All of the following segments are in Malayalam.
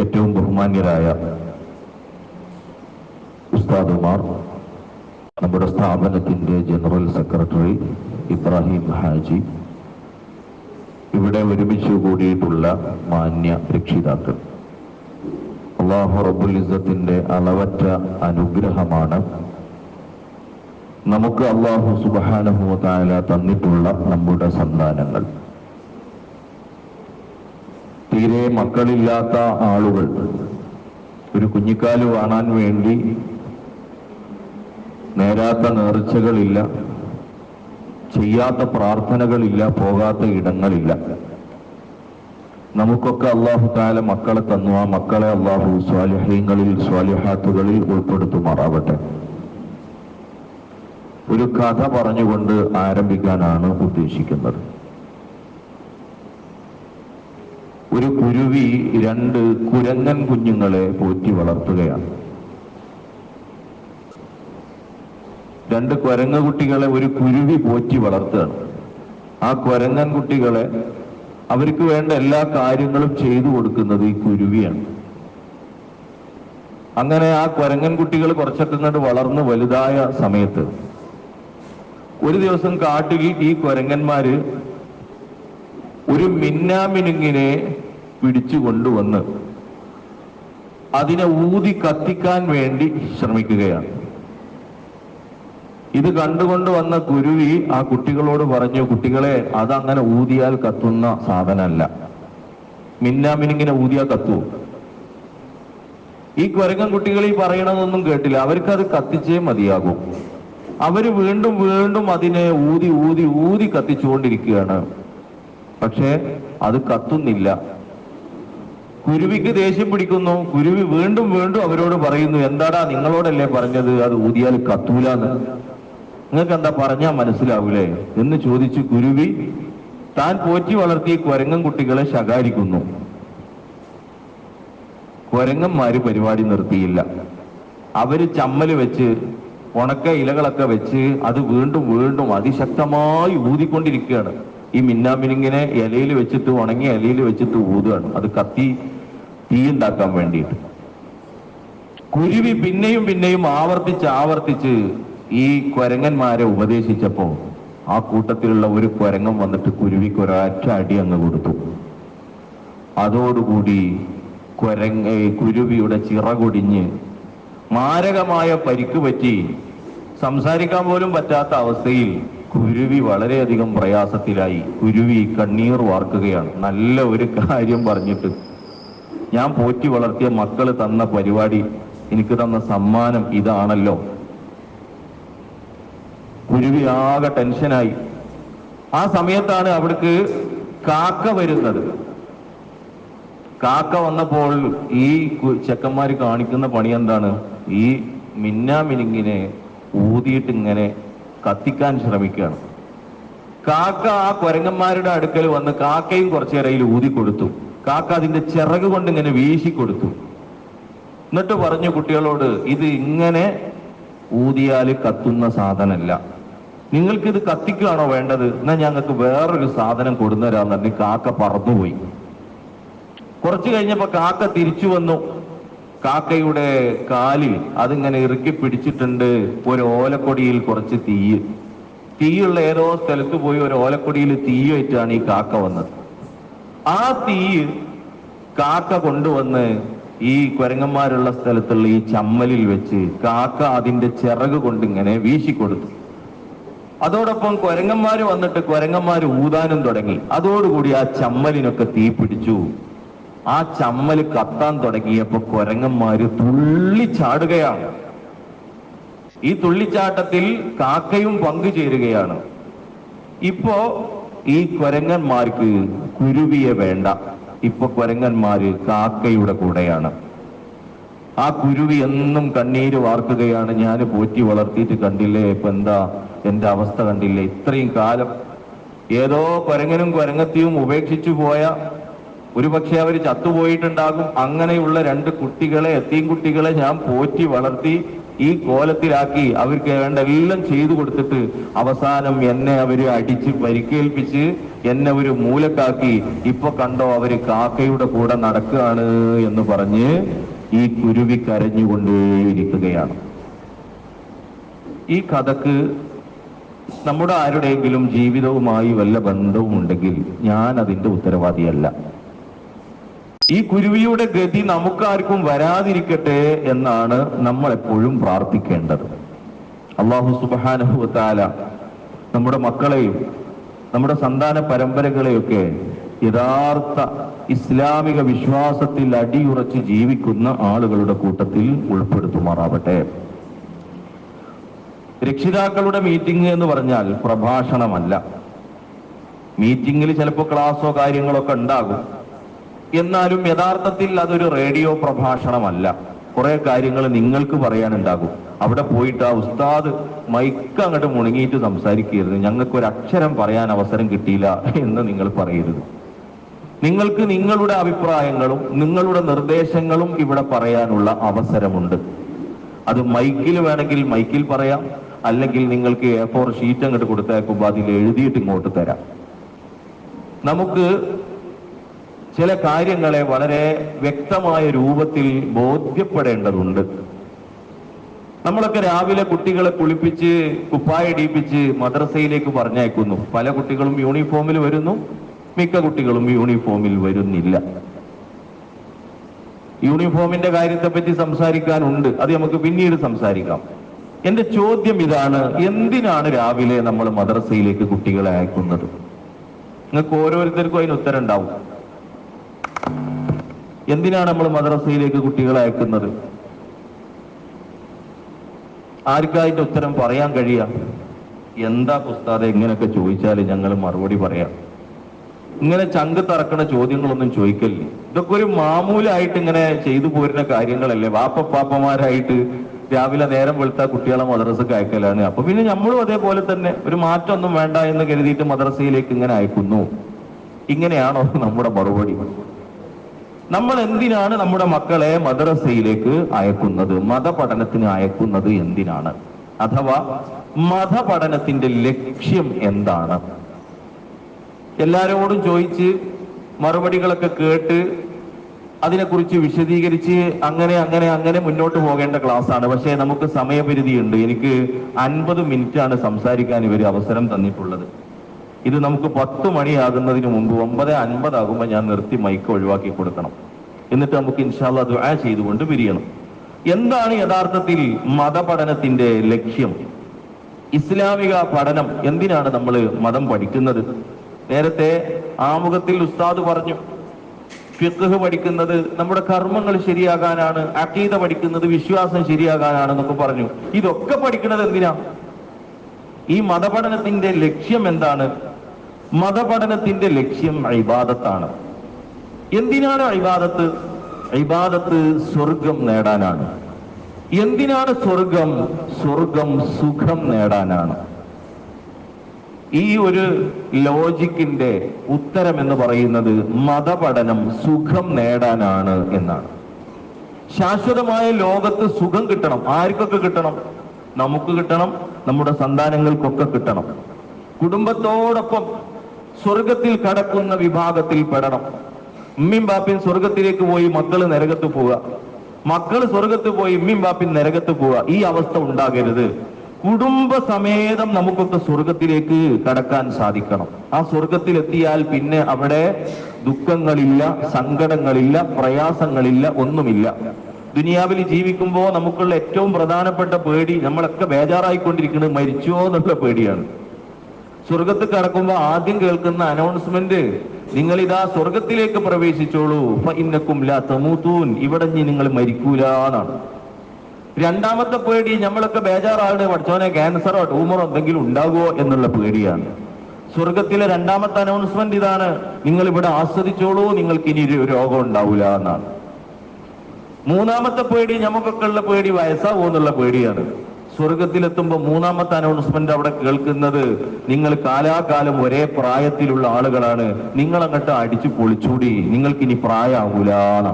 ഏറ്റവും ബഹുമാന്യരായ ഉസ്താദുമാർ നമ്മുടെ സ്ഥാപനത്തിന്റെ ജനറൽ സെക്രട്ടറി ഇബ്രാഹിം ഹാജി. ഇവിടെ ഒരുമിച്ച് കൂടിയിട്ടുള്ള മാന്യ രക്ഷിതാക്കൾ. അള്ളാഹു റബ്ബുൽ ഇസ്സത്തിന്റെ അളവറ്റ അനുഗ്രഹമാണ്. നമുക്ക് അള്ളാഹു സുബാനഹു താല തന്നിട്ടുള്ള നമ്മുടെ സന്താനങ്ങൾ. തീരെ മക്കളില്ലാത്ത ആളുകൾ. ഒരു കുഞ്ഞിക്കാൽ കാണാൻ വേണ്ടി നേരാത്ത നേർച്ചകളില്ല ചെയ്യാത്ത പ്രാർത്ഥനകളില്ല പോകാത്ത ഇടങ്ങളില്ല. നമുക്കൊക്കെ അള്ളാഹു താല മക്കളെ തന്നു. ആ മക്കളെ അള്ളാഹു സ്വാലിഹ്യങ്ങളിൽ സ്വാലിഹാത്തുകളിൽ ഉൾപ്പെടുത്തുമാറാവട്ടെ. ഒരു കഥ പറഞ്ഞുകൊണ്ട് ആരംഭിക്കാനാണ് ഉദ്ദേശിക്കുന്നത്. ഒരു കുരുവി രണ്ട് കുരങ്ങൻ കുഞ്ഞുങ്ങളെ പോറ്റി വളർത്തുകയാണ്. രണ്ട് കുരങ്ങ കുട്ടികളെ ഒരു കുരുവി പോറ്റി വളർത്തുകയാണ്. ആ കുരങ്ങൻ കുട്ടികളെ അവർക്ക് വേണ്ട എല്ലാ കാര്യങ്ങളും ചെയ്തു കൊടുക്കുന്നത് ഈ കുരുവിയാണ്. അങ്ങനെ ആ കുരങ്ങൻ കുട്ടികൾ കുറച്ചൊക്കെ ഇങ്ങോട്ട് വളർന്ന് വലുതായ സമയത്ത് ഒരു ദിവസം കാട്ടിൽ ഈ കുരങ്ങന്മാര് ഒരു മിന്നാമിനുങ്ങിനെ പിടിച്ചു കൊണ്ടുവന്ന് അതിനെ ഊതി കത്തിക്കാൻ വേണ്ടി ശ്രമിക്കുകയാണ്. ഇത് കണ്ടുകൊണ്ട് വന്ന കുരുവി ആ കുട്ടികളോട് പറഞ്ഞു കുട്ടികളെ അതങ്ങനെ ഊതിയാൽ കത്തുന്ന സാധനമല്ല. മിന്നാമിനിങ്ങനെ ഊതിയാൽ കത്തുവോ? ഈ കുരങ്ങൻ കുട്ടികൾ ഈ പറയണതൊന്നും കേട്ടില്ല. അവർക്കത് കത്തിച്ചേ മതിയാകും. അവർ വീണ്ടും വീണ്ടും അതിനെ ഊതി ഊതി ഊതി കത്തിച്ചുകൊണ്ടിരിക്കുകയാണ്. പക്ഷേ അത് കത്തുന്നില്ല. കുരുവിക്ക് ദേഷ്യം പിടിക്കുന്നു. കുരുവി വീണ്ടും വീണ്ടും അവരോട് പറയുന്നു എന്താടാ നിങ്ങളോടല്ലേ പറഞ്ഞത്? അത് ഊതിയാൽ കത്തൂലെന്ന്. നിങ്ങൾക്ക് എന്താ പറഞ്ഞാൽ മനസ്സിലാവൂലേ? എന്ന് ചോദിച്ച് കുരുവി താൻ പോറ്റി വളർത്തിയ കുരങ്ങൻ കുട്ടികളെ ശകാരിക്കുന്നു. കുരങ്ങന്മാര് പരിപാടി നിർത്തിയില്ല. അവർ ചമ്മൽ വെച്ച് ഉണക്ക ഇലകളൊക്കെ വെച്ച് അത് വീണ്ടും വീണ്ടും അതിശക്തമായി ഊതിക്കൊണ്ടിരിക്കുകയാണ്. ഈ മിന്നാമിനിങ്ങിനെ ഇലയിൽ വെച്ചിട്ട് ഉണങ്ങി ഇലയിൽ വെച്ചിട്ട് ഊതുകയാണ്. അത് കത്തി തീ ഉണ്ടാക്കാൻ വേണ്ടിയിട്ട്. കുരുവി പിന്നെയും പിന്നെയും ആവർത്തിച്ച് ആവർത്തിച്ച് ഈ കുരങ്ങന്മാരെ ഉപദേശിച്ചപ്പോ ആ കൂട്ടത്തിലുള്ള ഒരു കുരങ്ങൻ വന്നിട്ട് കുരുവിക്ക് ഒരൊറ്റ അടി അങ്ങ് കൊടുത്തു. അതോടുകൂടി കുരങ്ങ കുരുവിയുടെ ചിറകൊടിഞ്ഞ് മാരകമായ പരിക്ക് പറ്റി. സംസാരിക്കാൻ പോലും പറ്റാത്ത അവസ്ഥയിൽ കുരുവി വളരെയധികം പ്രയാസത്തിലായി. കുരുവി കണ്ണീർ വാർക്കുകയാണ്. നല്ല ഒരു കാര്യം പറഞ്ഞിട്ട്. ഞാൻ പോറ്റി വളർത്തിയ മക്കൾ തന്ന പരിപാടി എനിക്ക് തന്ന സമ്മാനം ഇതാണല്ലോ. കുരുവി ആകെ ടെൻഷനായി. ആ സമയത്താണ് അവിടേക്ക് കാക്ക വരുന്നത്. കാക്ക വന്നപ്പോൾ ഈ ചെക്കന്മാർ കാണിക്കുന്ന പണി എന്താണ്? ഈ മിന്നാമിനിങ്ങിനെ ഊതിയിട്ട് ഇങ്ങനെ കത്തിക്കാൻ ശ്രമിക്കുകയാണ്. കാക്ക ആ കുരങ്ങന്മാരുടെ അടുക്കൽ വന്ന് കാക്കയും കുറച്ചു നേരം അതിൽ ഊതി കൊടുത്തു. കാക്ക അതിന്റെ ചിറക് കൊണ്ട് ഇങ്ങനെ വീശി കൊടുത്തു. എന്നിട്ട് പറഞ്ഞു കുട്ടികളോട് ഇത് ഇങ്ങനെ ഊതിയാൽ കത്തുന്ന സാധനമല്ല. നിങ്ങൾക്കിത് കത്തിക്കുകയാണോ വേണ്ടത്? എന്നാൽ ഞങ്ങൾക്ക് വേറൊരു സാധനം കൊടുന്നരാന്ന് കാക്ക പറന്നുപോയി. കുറച്ചു കഴിഞ്ഞപ്പോ കാക്ക തിരിച്ചു വന്നു. കാക്കയുടെ കാലിൽ അതിങ്ങനെ ഇറുക്കി പിടിച്ചിട്ടുണ്ട് ഒരു ഓലക്കൊടിയിൽ കുറച്ച് തീ തീയുള്ള ഏതോ സ്ഥലത്ത് പോയി ഒരു ഓലക്കൊടിയിൽ തീയായിട്ടാണ് ഈ കാക്ക വന്നത്. ആ തീ കാക്ക കൊണ്ടുവന്ന് ഈ കുരങ്ങന്മാരുള്ള സ്ഥലത്തുള്ള ഈ ചമ്മലിൽ വെച്ച് കാക്ക അതിന്റെ ചിറക് കൊണ്ട് ഇങ്ങനെ വീശിക്കൊടുത്തു. അതോടൊപ്പം കുരങ്ങന്മാര് വന്നിട്ട് കുരങ്ങന്മാര് ഊതാനും തുടങ്ങി. അതോടുകൂടി ആ ചമ്മലിനൊക്കെ തീ പിടിച്ചു. ആ ചമ്മൽ കത്താൻ തുടങ്ങിയപ്പോ കുരങ്ങന്മാര് തുള്ളിച്ചാടുകയാണ് ഈ തുള്ളിച്ചാട്ടത്തിൽ കാക്കയും പങ്കുചേരുകയാണ് ഇപ്പോ ഈ കുരങ്ങന്മാർക്ക് കുരുവിയെ വേണ്ട. ഇപ്പൊ കുരങ്ങന്മാര് കാക്കയുടെ കൂടെയാണ്. ആ കുരുവി എന്നും കണ്ണീര് വാർക്കുകയാണ്. ഞാൻ പോറ്റി വളർത്തിയിട്ട് കണ്ടില്ലേ? ഇപ്പൊ എന്താ എന്റെ അവസ്ഥ കണ്ടില്ലേ? ഇത്രയും കാലം ഏതോ കുരങ്ങനും കുരങ്ങത്തിയും ഉപേക്ഷിച്ചു പോയ ഒരുപക്ഷെ അവർ ചത്തുപോയിട്ടുണ്ടാകും. അങ്ങനെയുള്ള രണ്ട് കുട്ടികളെ എത്തിയും കുട്ടികളെ ഞാൻ പോറ്റി വളർത്തി ഈ കോലത്തിലാക്കി അവർക്ക് വേണ്ട എല്ലാം ചെയ്തു കൊടുത്തിട്ട് അവസാനം എന്നെ അവർ അടിച്ച് പരിക്കേൽപ്പിച്ച് എന്നെ ഒരു മൂലക്കാക്കി. ഇപ്പൊ കണ്ടോ അവർ കാക്കയുടെ കൂടെ നടക്കുകയാണ് എന്ന് പറഞ്ഞ് ഈ കുരുവി കരഞ്ഞുകൊണ്ടേയിരിക്കുകയാണ്. ഈ കഥക്ക് നമ്മുടെ ആരുടെയെങ്കിലും ജീവിതവുമായി വല്ല ബന്ധവും ഉണ്ടെങ്കിൽ ഞാൻ അതിന്റെ ഉത്തരവാദിയല്ല. ഈ കുരുവിയുടെ ഗതി നമുക്കാർക്കും വരാതിരിക്കട്ടെ എന്നാണ് നമ്മൾ എപ്പോഴും പ്രാർത്ഥിക്കേണ്ടത്. അള്ളാഹു സുബാനുഭവത്താല നമ്മുടെ മക്കളെയും നമ്മുടെ സന്താന പരമ്പരകളെയൊക്കെ യഥാർത്ഥ ഇസ്ലാമിക വിശ്വാസത്തിൽ അടിയുറച്ച് ജീവിക്കുന്ന ആളുകളുടെ കൂട്ടത്തിൽ ഉൾപ്പെടുത്തുമാറാവട്ടെ. രക്ഷിതാക്കളുടെ മീറ്റിംഗ് എന്ന് പറഞ്ഞാൽ പ്രഭാഷണമല്ല. മീറ്റിംഗിൽ ചിലപ്പോൾ ക്ലാസ്സോ കാര്യങ്ങളൊക്കെ ഉണ്ടാകും. എന്നാലും യഥാർത്ഥത്തിൽ അതൊരു റേഡിയോ പ്രഭാഷണമല്ല. കുറെ കാര്യങ്ങൾ നിങ്ങൾക്ക് പറയാനുണ്ടാകും. അവിടെ പോയിട്ട് ആ ഉസ്താദ് മൈക്ക് അങ്ങോട്ട് മുണങ്ങിയിട്ട് സംസാരിക്കരുത്. ഞങ്ങൾക്ക് ഒരു അക്ഷരം പറയാൻ അവസരം കിട്ടിയില്ല എന്ന് നിങ്ങൾ പറയരുത്. നിങ്ങൾക്ക് നിങ്ങളുടെ അഭിപ്രായങ്ങളും നിങ്ങളുടെ നിർദ്ദേശങ്ങളും ഇവിടെ പറയാനുള്ള അവസരമുണ്ട്. അത് മൈക്കിൽ വേണമെങ്കിൽ മൈക്കിൽ പറയാം. അല്ലെങ്കിൽ നിങ്ങൾക്ക് എ ഫോർ ഷീറ്റ് അങ്ങോട്ട് കൊടുത്തേക്കുമ്പോൾ അതിൽ എഴുതിയിട്ട് ഇങ്ങോട്ട് തരാം. നമുക്ക് ചില കാര്യങ്ങളെ വളരെ വ്യക്തമായ രൂപത്തിൽ ബോധ്യപ്പെടേണ്ടതുണ്ട്. നമ്മളൊക്കെ രാവിലെ കുട്ടികളെ കുളിപ്പിച്ച് കുപ്പായടിപ്പിച്ച് മദ്രസയിലേക്ക് പറഞ്ഞയക്കുന്നു. പല കുട്ടികളും യൂണിഫോമിൽ വരുന്നു മിക്ക കുട്ടികളും യൂണിഫോമിൽ വരുന്നില്ല. യൂണിഫോമിന്റെ കാര്യത്തെപ്പറ്റി സംസാരിക്കാനുണ്ട്. അത് നമുക്ക് പിന്നീട് സംസാരിക്കാം. എന്റെ ചോദ്യം ഇതാണ് എന്തിനാണ് രാവിലെ നമ്മൾ മദ്രസയിലേക്ക് കുട്ടികളെ അയക്കുന്നത്? നിങ്ങൾക്ക് ഓരോരുത്തർക്കും അതിന് ഉത്തരം ഉണ്ടാവും എന്തിനാണ് നമ്മൾ മദ്രസയിലേക്ക് കുട്ടികളെ അയക്കുന്നത്? ആർക്കായിട്ട് ഉത്തരം പറയാൻ കഴിയാ? എന്താ പുസ്താദ എങ്ങനെയൊക്കെ ചോദിച്ചാൽ ഞങ്ങൾ മറുപടി പറയാം. ഇങ്ങനെ ചങ്ക് തറക്കണ ചോദ്യങ്ങളൊന്നും ചോദിക്കല്ലേ ഇതൊക്കെ ഒരു മാമൂലായിട്ട് ഇങ്ങനെ ചെയ്തു പോരുന്ന കാര്യങ്ങളല്ലേ. വാപ്പപ്പാപ്പമാരായിട്ട് രാവിലെ നേരം വെളുത്ത കുട്ടികളെ മദ്രസക്ക് അയക്കലാണ്. അപ്പൊ പിന്നെ നമ്മളും അതേപോലെ തന്നെ ഒരു മാറ്റമൊന്നും വേണ്ട എന്ന് കരുതിയിട്ട് മദ്രസയിലേക്ക് ഇങ്ങനെ അയക്കുന്നു. ഇങ്ങനെയാണോ നമ്മുടെ മറുപടി? നമ്മൾ എന്തിനാണ് നമ്മുടെ മക്കളെ മദ്രസയിലേക്ക് അയക്കുന്നത്? മതപഠനത്തിന് അയക്കുന്നത് എന്തിനാണ്? അഥവാ മതപഠനത്തിന്റെ ലക്ഷ്യം എന്താണ്? എല്ലാരോടും ചോദിച്ച് മറുപടികളൊക്കെ കേട്ട് അതിനെക്കുറിച്ച് വിശദീകരിച്ച് അങ്ങനെ അങ്ങനെ അങ്ങനെ മുന്നോട്ട് പോകേണ്ട ക്ലാസ് ആണ് പക്ഷേ നമുക്ക് സമയപരിധിയുണ്ട്. എനിക്ക് അൻപത് മിനിറ്റാണ് സംസാരിക്കാൻ ഇവർ അവസരം തന്നിട്ടുള്ളത്. ഇത് നമുക്ക് പത്ത് മണിയാകുന്നതിന് മുമ്പ് ഒമ്പത് അൻപതാകുമ്പോൾ ഞാൻ നിർത്തി മൈക്ക് ഒഴിവാക്കി കൊടുക്കണം. എന്നിട്ട് നമുക്ക് ഇൻഷാല്ല ദുആ ചെയ്തുകൊണ്ട് പിരിയണം. എന്താണ് യഥാർത്ഥത്തിൽ മതപഠനത്തിന്റെ ലക്ഷ്യം? ഇസ്ലാമിക പഠനം എന്തിനാണ് നമ്മൾ മതം പഠിക്കുന്നത്? നേരത്തെ ആമുഖത്തിൽ ഉസ്താദ് പറഞ്ഞു ഫിഖ് പഠിക്കുന്നത് നമ്മുടെ കർമ്മങ്ങൾ ശരിയാകാനാണ് അക്കീത പഠിക്കുന്നത് വിശ്വാസം ശരിയാകാനാണ് എന്നൊക്കെ പറഞ്ഞു. ഇതൊക്കെ പഠിക്കുന്നത് എന്തിനാ? ഈ മതപഠനത്തിന്റെ ലക്ഷ്യം എന്താണ്? മതപഠനത്തിന്റെ ലക്ഷ്യം ഇബാദത്താണ്. എന്തിനാണ് ഇബാദത്ത്? ഇബാദത്ത് സ്വർഗം നേടാനാണ്. എന്തിനാണ് സ്വർഗം? സ്വർഗം സുഖം നേടാനാണ്. ഈ ഒരു ലോജിക്കിന്റെ ഉത്തരം എന്ന് പറയുന്നത് മതപഠനം സുഖം നേടാനാണ് എന്നാണ്. ശാശ്വതമായ ലോകത്ത് സുഖം കിട്ടണം. ആർക്കൊക്കെ കിട്ടണം? നമുക്ക് കിട്ടണം നമ്മുടെ സന്താനങ്ങൾക്കൊക്കെ കിട്ടണം. കുടുംബത്തോടൊപ്പം സ്വർഗത്തിൽ കടക്കുന്ന വിഭാഗത്തിൽ പെടണം. ഉമ്മിയും ബാപ്പിയും സ്വർഗത്തിലേക്ക് പോയി മക്കൾ നരകത്ത് പോവുക. മക്കൾ സ്വർഗത്ത് പോയി ഉമ്മിയും ബാപ്പിയും നരകത്ത് പോവുക. ഈ അവസ്ഥ ഉണ്ടാകരുത്. കുടുംബ സമേതം നമുക്കൊക്കെ സ്വർഗത്തിലേക്ക് കടക്കാൻ സാധിക്കണം. ആ സ്വർഗത്തിലെത്തിയാൽ പിന്നെ അവിടെ ദുഃഖങ്ങളില്ല സങ്കടങ്ങളില്ല പ്രയാസങ്ങളില്ല ഒന്നുമില്ല. ദുനിയാവിൽ ജീവിക്കുമ്പോൾ നമുക്കുള്ള ഏറ്റവും പ്രധാനപ്പെട്ട പേടി നമ്മളൊക്കെ ബേജാറായിക്കൊണ്ടിരിക്കുന്നത് മരിച്ചോ എന്നുള്ള പേടിയാണ്. സ്വർഗത്ത് കടക്കുമ്പോൾ ആദ്യം കേൾക്കുന്ന അനൗൺസ്മെന്റ് നിങ്ങൾ ഇതാ സ്വർഗത്തിലേക്ക് പ്രവേശിച്ചോളൂ. ഇന്നക്കും ലാ തമൂത്തൂൻ ഇവിടെ നിങ്ങൾ മരിക്കൂല എന്നാണ്. രണ്ടാമത്തെ പേടി നമ്മളൊക്കെ ബേജാറാണ്. പഠിച്ചോനെ ക്യാൻസറോ ട്യൂമറോ എന്തെങ്കിലും ഉണ്ടാകുമോ എന്നുള്ള പേടിയാണ്. സ്വർഗത്തിലെ രണ്ടാമത്തെ അനൗൺസ്മെന്റ് ഇതാണ്. നിങ്ങൾ ഇവിടെ ആസ്വദിച്ചോളൂ നിങ്ങൾക്ക് ഇനി രോഗം ഉണ്ടാവില്ല എന്നാണ്. മൂന്നാമത്തെ പേടി നമുക്കൊക്കെ ഉള്ള പേടി വയസ്സാവോ എന്നുള്ള പേടിയാണ്. സ്വർഗത്തിലെത്തുമ്പോ മൂന്നാമത്തെ അനൗൺസ്മെന്റ് അവിടെ കേൾക്കുന്നത് നിങ്ങൾ കാലാകാലം ഒരേ പ്രായത്തിലുള്ള ആളുകളാണ്. നിങ്ങൾ അങ്ങോട്ട് അടിച്ചു പൊളിച്ചൂടി. നിങ്ങൾക്ക് ഇനി പ്രായമാകൂല എന്നാണ്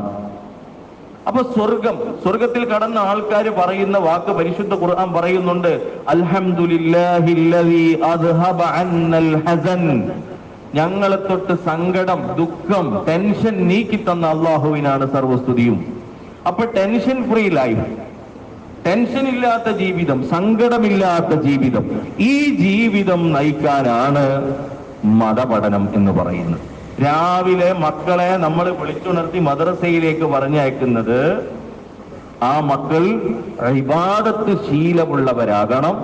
അപ്പൊ സ്വർഗം സ്വർഗത്തിൽ കടന്ന ആൾക്കാർ പറയുന്ന വാക്ക് പരിശുദ്ധ ഖുർആൻ പറയുന്നുണ്ട്. ഞങ്ങളെ തൊട്ട് സങ്കടം ദുഃഖം ടെൻഷൻ നീക്കി തന്ന അള്ളാഹുവിനാണ് സർവസ്തുതിയും. അപ്പൊ ടെൻഷൻ ഫ്രീ ലൈഫ് ടെൻഷൻ ഇല്ലാത്ത ജീവിതം സങ്കടമില്ലാത്ത ജീവിതം ഈ ജീവിതം നയിക്കാനാണ് മതപഠനം എന്ന് പറയുന്നത്. രാവിലെ മക്കളെ നമ്മൾ വിളിച്ചുണർത്തി മദ്രസയിലേക്ക് പറഞ്ഞയക്കുന്നത് ആ മക്കൾ ഇബാദത്ത് ശീലമുള്ളവരാകണം.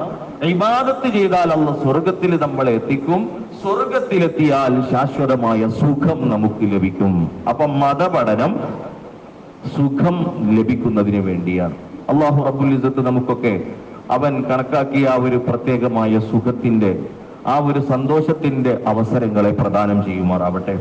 ഇബാദത്ത് ചെയ്താൽ അന്ന് സ്വർഗത്തിൽ നമ്മളെ എത്തിക്കും. സ്വർഗത്തിലെത്തിയാൽ ശാശ്വതമായ സുഖം നമുക്ക് ലഭിക്കും. അപ്പൊ മതപഠനം സുഖം ലഭിക്കുന്നതിന് വേണ്ടിയാണ്. അള്ളാഹു റബ്ബുൽ ഇസത്ത് നമുക്കൊക്കെ അവൻ കണക്കാക്കിയ ആ ഒരു പ്രത്യേകമായ സുഖത്തിന്റെ ആ ഒരു സന്തോഷത്തിന്റെ അവസരങ്ങളെ പ്രദാനം ചെയ്യുമാറാവട്ടെ.